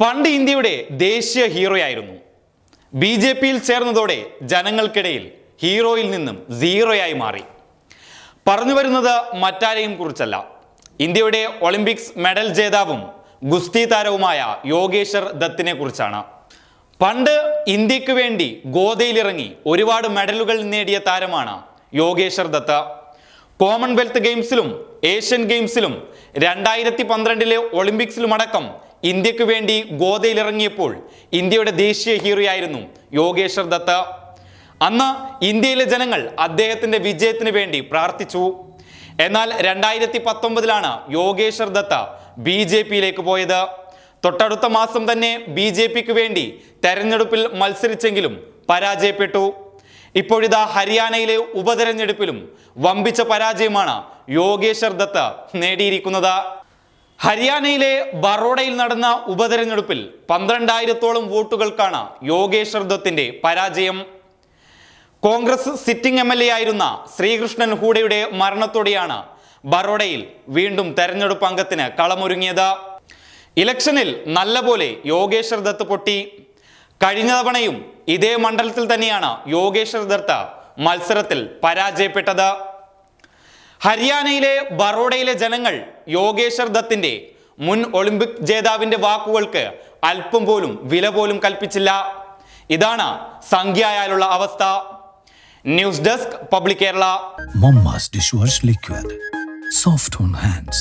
പണ്ട് ഇന്ത്യയുടെ ദേശീയ ഹീറോയായിരുന്നു. ബി ജെ പിയിൽ ചേർന്നതോടെ ജനങ്ങൾക്കിടയിൽ ഹീറോയിൽ നിന്നും സീറോയായി മാറി. പറഞ്ഞു വരുന്നത് മറ്റാരെയും കുറിച്ചല്ല. ഇന്ത്യയുടെ ഒളിമ്പിക്സ് മെഡൽ ജേതാവും ഗുസ്തി താരവുമായ യോഗേശ്വർ ദത്തിനെ കുറിച്ചാണ്. പണ്ട് ഇന്ത്യയ്ക്ക് വേണ്ടി ഗോതയിലിറങ്ങി ഒരുപാട് മെഡലുകൾ നേടിയ താരമാണ് യോഗേശ്വർ ദത്ത. കോമൺവെൽത്ത് ഗെയിംസിലും ഏഷ്യൻ ഗെയിംസിലും രണ്ടായിരത്തി പന്ത്രണ്ടിലെ ഒളിമ്പിക്സിലുമടക്കം ഇന്ത്യയ്ക്ക് വേണ്ടി ഗോതയിലിറങ്ങിയപ്പോൾ ഇന്ത്യയുടെ ദേശീയ ഹീറോയായിരുന്നു യോഗേശ്വർ ദത്ത. അന്ന് ഇന്ത്യയിലെ ജനങ്ങൾ അദ്ദേഹത്തിന്റെ വിജയത്തിന് വേണ്ടി പ്രാർത്ഥിച്ചു. എന്നാൽ രണ്ടായിരത്തി പത്തൊമ്പതിലാണ് യോഗേശ്വർ ദത്ത ബി ജെ പിയിലേക്ക് പോയത്. തൊട്ടടുത്ത മാസം തന്നെ ബി ജെ പിക്ക് വേണ്ടി തെരഞ്ഞെടുപ്പിൽ മത്സരിച്ചെങ്കിലും പരാജയപ്പെട്ടു. ഇപ്പോഴിതാ ഹരിയാനയിലെ ഉപതെരഞ്ഞെടുപ്പിലും വമ്പിച്ച പരാജയമാണ് യോഗേശ്വർ ദത്ത നേടിയിരിക്കുന്നത്. ഹരിയാനയിലെ ബറോഡയിൽ നടന്ന ഉപതെരഞ്ഞെടുപ്പിൽ പന്ത്രണ്ടായിരത്തോളം വോട്ടുകൾക്കാണ് യോഗേശ്വർ ദത്തിന്റെ പരാജയം. Congress sitting M L A ആയിരുന്ന ശ്രീകൃഷ്ണൻ ഹൂഡയുടെ മരണത്തോടെയാണ് ബറോഡയിൽ വീണ്ടും തെരഞ്ഞെടുപ്പ് അംഗത്തിന് കളമൊരുങ്ങിയത്. ഇലക്ഷനിൽ നല്ലപോലെ യോഗേശ്വർ ദത്ത് പൊട്ടി. കഴിഞ്ഞ തവണയും ഇതേ മണ്ഡലത്തിൽ തന്നെയാണ് യോഗേശ്വർ ദത്ത് മത്സരത്തിൽ പരാജയപ്പെട്ടത്. ഹരിയാനയിലെ ബറോഡയിലെ ജനങ്ങൾ യോഗേശ്വർ ദത്തിന്റെ മുൻ ഒളിമ്പിക് ജേതാവിന്റെ വാക്കുകൾക്ക് അല്പം പോലും വില പോലും കൽപ്പിച്ചില്ല. ഇതാണ് സംഖ്യയാലുള്ള അവസ്ഥ. News desk public Kerala. Dish wash liquid. Soft hands.